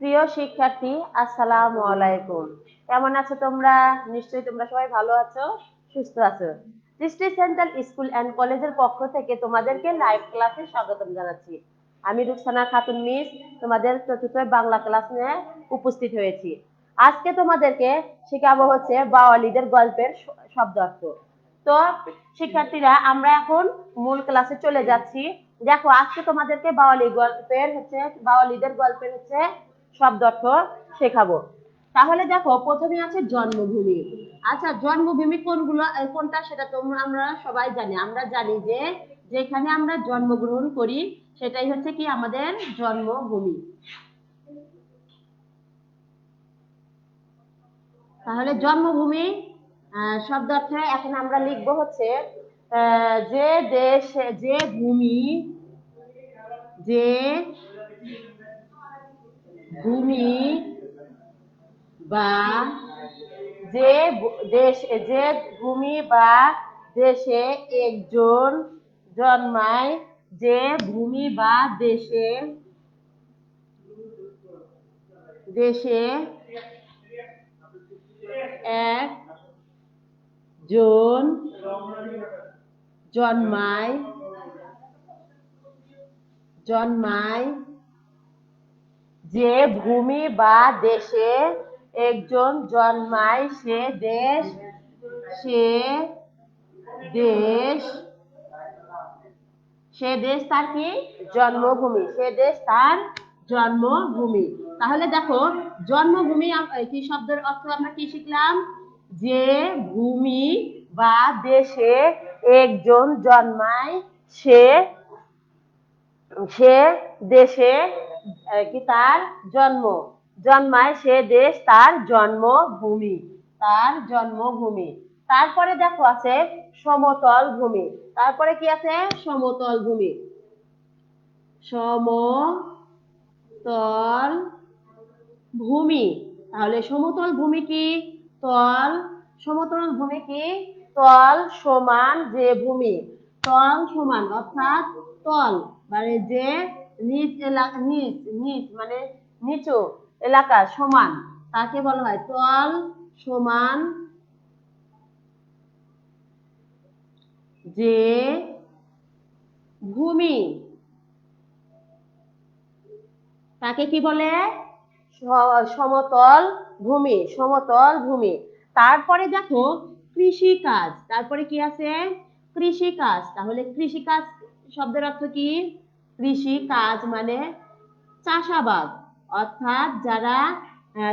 প্রিয় শিক্ষার্থী আলাইকুম। কেমন আছো তোমরা? নিশ্চয়ই তোমরা সবাই ভালো আছো, সুস্থ আছো। সেন্ট্রাল স্কুল অ্যান্ড কলেজের পক্ষ থেকে তোমাদেরকে লাইভ ক্লাসে জানাচ্ছি। আমি রুকসানা খাতুন মিস, তোমাদের চতুর্থ বাংলা ক্লাস নিয়ে উপস্থিত হয়েছি। আজকে তোমাদেরকে শেখাবো হচ্ছে বাওয়ালিদের গল্পের শব্দ অর্থ। তো শিক্ষার্থীরা, আমরা এখন মূল ক্লাসে চলে যাচ্ছি। দেখো, আজকে তোমাদেরকে বাওয়ালি গল্পের হচ্ছে, বাওয়ালিদের গল্পের হচ্ছে শব্দ অর্থ শেখাবো। তাহলে দেখো, প্রথমে আছে জন্মভূমি। আচ্ছা জন্মভূমি কোনগুলো কোনটা সেটা তোমরা আমরা সবাই জানি। আমরা জানি যে যেখানে আমরা জন্মগ্রহণ করি, সেটাই হচ্ছে কি আমাদের জন্মভূমি। তাহলে জন্মভূমি শব্দ অর্থে এখন আমরা লিখব হচ্ছে যে দেশ, যে ভূমি যে ভূমি বা যে দেশ, যে ভূমি বা দেশে একজন জন্মায়, যে ভূমি বা দেশে দেশে এক জন, জন্মায় জন্মায় যে ভূমি বা দেশে একজন জন্মায়, সে দেশ সে দেশ সে দেশ তার কি? জন্মভূমি। সে দেশ তার জন্মভূমি। তাহলে দেখো, জন্মভূমি কি শব্দের অর্থ আমরা কি শিখলাম? যে ভূমি বা দেশে একজন জন্মায়, সে সে দেশে কি তার জন্ম? জন্মায় সে দেশ তার জন্মভূমি তার জন্মভূমি। তারপরে দেখো আছে সমতল ভূমি। তারপরে কি আছে? সমতল ভূমি। সমতল ভূমি। তাহলে সমতল ভূমি কি? তল সমতল ভূমি কি? তল সমান যে ভূমি? তল সমান, অর্থাৎ তল মানে যে নিচ এলাকা নিচ নিচ মানে নিচু এলাকা সমান, তাকে বলা হয় তল সমান যে ভূমি। তাকে কি বলে? সমতল ভূমি সমতল ভূমি। তারপরে দেখো কৃষি কাজ তারপরে কি আছে? কৃষি কাজ তাহলে কৃষি কাজ শব্দের অর্থ কি? কৃষি কাজ মানে চাষাবাদ। অর্থাৎ যারা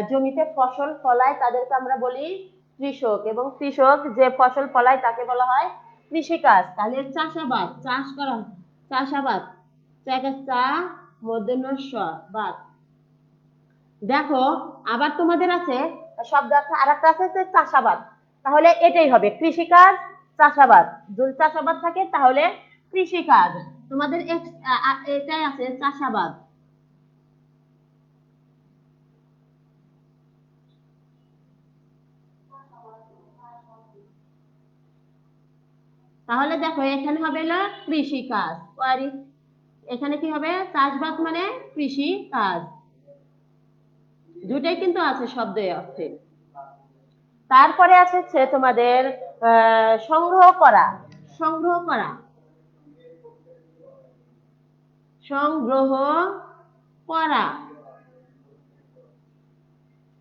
জমিতে ফসল ফলায় তাদেরকে আমরা বলি কৃষক। এবং কৃষক যে ফসল ফলায় তাকে বলা হয় কৃষিকাজ। তাহলে চাষাবাদ, চাষ করা, চাষাবাদ। চাকা চা বাদ। দেখো, আবার তোমাদের আছে, শব্দ অর্থ আর একটা আছে চাষাবাদ। তাহলে এটাই হবে, কৃষিকাজ, চাষাবাদ। যদি চাষাবাদ থাকে, তাহলে কৃষিকাজ। তোমাদের এটাই আছে, চাষাবাদ। তাহলে দেখো, এখানে হবে না কৃষি কাজ এখানে কি হবে? চাষবাস মানে কৃষি কাজ দুটাই কিন্তু আছে শব্দে অর্থে। তারপরে আছে হচ্ছে তোমাদের সংগ্রহ করা। সংগ্রহ করা। সংগ্রহ করা।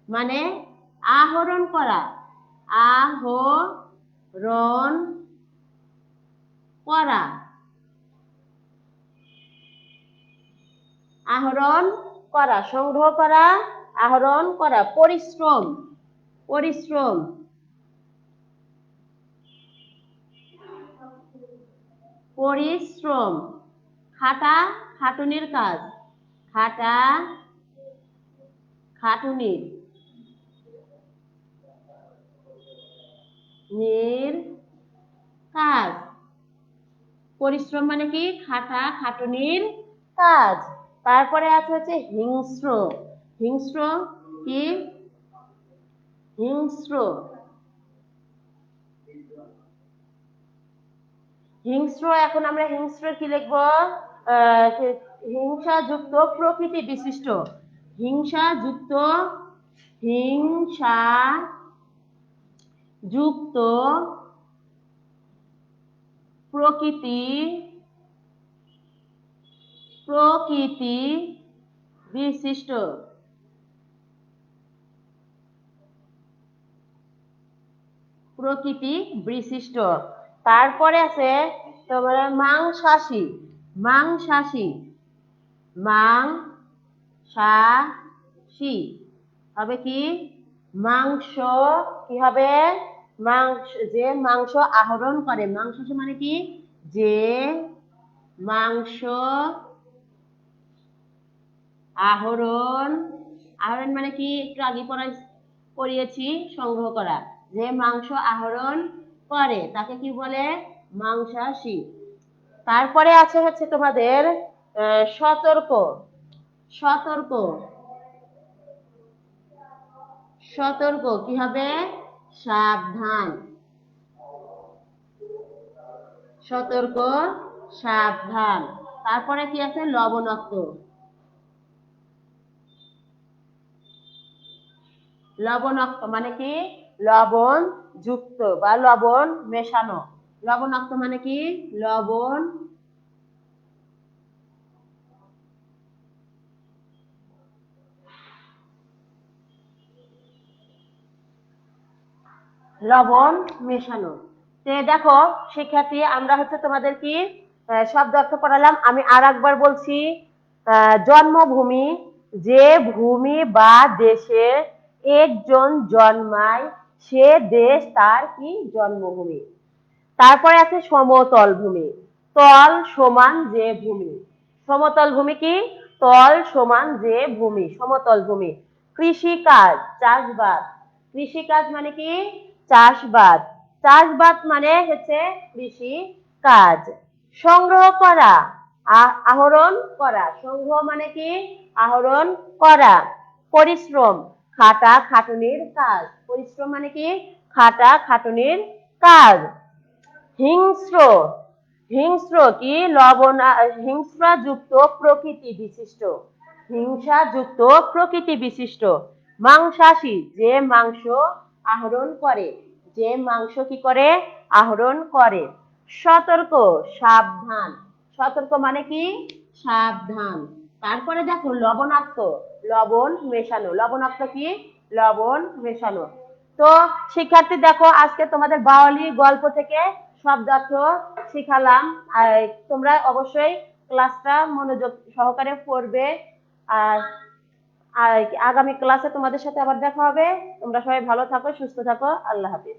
মানে আহরণ করা। আহরণ করা। আহরণ করা। সংগ্রহ করা। আহরণ করা, পরিশ্রম পরিশ্রম। পরিশ্রম। খাটা খাটুনির কাজ। খাটা খাটুনির। নির কাজ। পরিশ্রম মানে কি? খাটা খাটুনির কাজ। তারপরে আছে হচ্ছে হিংস্র। হিংস্র কি? হিংস্র। হিংস্র এখন আমরা হিংস্র কি লিখব? আহ, হিংসা যুক্ত প্রকৃতি বিশিষ্ট। হিংসা যুক্ত হিংসা যুক্ত প্রকৃতি প্রকৃতি বিশিষ্ট। প্রকৃতি বিশিষ্ট। তারপরে আছে তোমার মাংসাশী। মাংসাশী। মাং হবে কি? মাংস কি হবে? মাংস, যে মাংস আহরণ করে। মাংস মানে কি? যে মাংস আহরণ আহরণ মানে কি? একটু আগে পড়াই পড়িয়েছি, সংগ্রহ করা। যে মাংস আহরণ করে, তাকে কি বলে? মাংসাশী। তারপরে আছে হচ্ছে তোমাদের সতর্ক। সতর্ক। সতর্ক কি হবে? সাবধান। সতর্ক, সাবধান। তারপরে কি আছে? লবণাক্ত। লবণাক্ত মানে কি? লবণ যুক্ত বা লবণ মেশানো। লবণাক্ত মানে কি? লবণ লবণ মেশানো। তে দেখো, শিক্ষার্থী, আমরা হচ্ছে তোমাদের কি শব্দ অর্থ পড়ালাম। আমি আর একবার বলছি জন্মভূমি যে ভূমি বা দেশে একজন জন্মায় সে দেশ তার কি? জন্মভূমি। তারপরে আছে সমতল ভূমি। তল সমান যে ভূমি। সমতল ভূমি কি? তল সমান যে ভূমি, সমতল ভূমি। কৃষিকাজ, চাষবাস। কৃষিকাজ মানে কি? চাষবাদ চাষবাদ মানে হচ্ছে কৃষি কাজ সংগ্রহ করা আহরণ করা। সংগ্রহ মানে কি? আহরণ করা। পরিশ্রম। খাটা খাটুনির কাজ। পরিশ্রম মানে কি? খাটা খাটুনির কাজ। হিংস্র। হিংস্র কি? লবণা হিংসা যুক্ত প্রকৃতি বিশিষ্ট। হিংসা যুক্ত প্রকৃতি বিশিষ্ট। মাংসাশী, যে মাংস আহরণ করে। যে মাংস কি করে? আহরণ করে। সতর্ক, সাবধান। সতর্ক মানে কি? সাবধান। তারপরে দেখো লবণাক্ত, লবণ মেশানো। লবণাক্ত কি? লবণ মেশানো। তো শিক্ষার্থী দেখো, আজকে তোমাদের বাওয়ালি গল্প থেকে শব্দার্থ শিখালাম। আর তোমরা অবশ্যই ক্লাসটা মনোযোগ সহকারে পড়বে। আর আর আগামী ক্লাসে তোমাদের সাথে আবার দেখা হবে। তোমরা সবাই ভালো থাকো, সুস্থ থাকো। আল্লাহ হাফিজ।